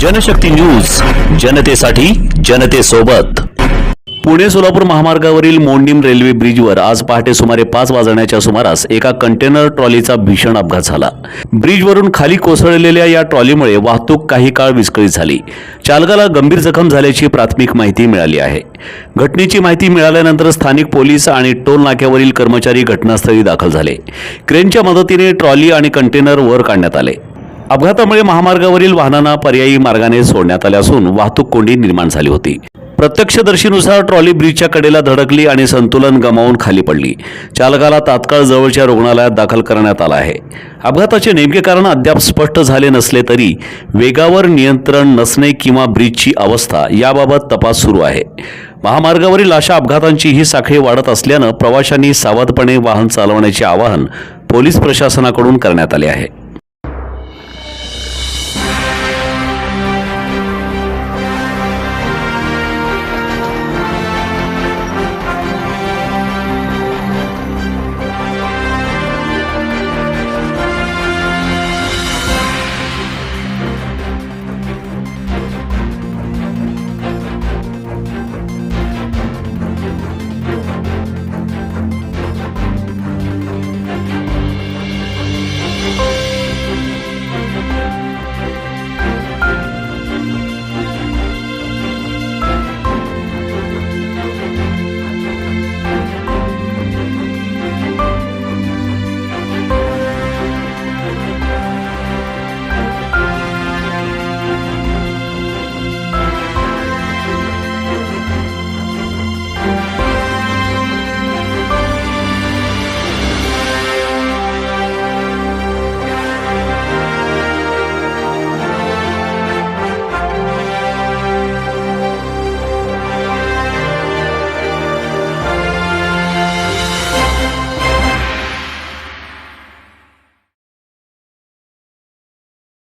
Janshakti news जनतेसाठी जनतेसोबत. पुणे सोलापूर महामार्गावरील मोंडीम रेल्वे ब्रिजवर आज पहाटे सुमारे पाच वाजण्याच्या सुमारास एका कंटेनर ट्रॉलीचा भीषण अपघात झाला. ब्रिजवरून खाली कोसळलेल्या या ट्रॉलीमुळे वाहतूक काही काळ विस्कळीत झाली. चालकाला गंभीर जखम झाल्याची प्राथमिक माहिती मिळाली आहे. घटनेची माहिती मिळाल्यानंतर स्थानिक पोलीस आणि टोल नाक्यावरील कर्मचारी घटनास्थळी दाखल झाले. क्रेनच्या मदतीने ट्रॉली आणि कंटेनर वर काढण्यात आले. अपघातामुळे महामार्गावरील वाहनांना पर्यायी मार्गाने सोडण्यात आले असून वाहतूक कोंडी निर्माण झाली होती. प्रत्यक्षदर्शीनुसार ट्रॉली ब्रिजच्या कडेला धडकली आणि संतुलन गमावून खाली पडली. चालकाला तात्काळ जवळच्या रुग्णालयात दाखल करण्यात आला आहे. अपघाताचे नेमके कारण अद्याप स्पष्ट झाले नसले तरी वेगावर नियंत्रण नसणे किंवा ब्रिजची अवस्था याबाबत तपास सुरू आहे. महामार्गावरील अशा अपघातांची ही साखळी वाढत असल्यानं प्रवाशांनी सावधपणे वाहन चालवण्याचे आवाहन पोलीस प्रशासनाकडून करण्यात आले आहे.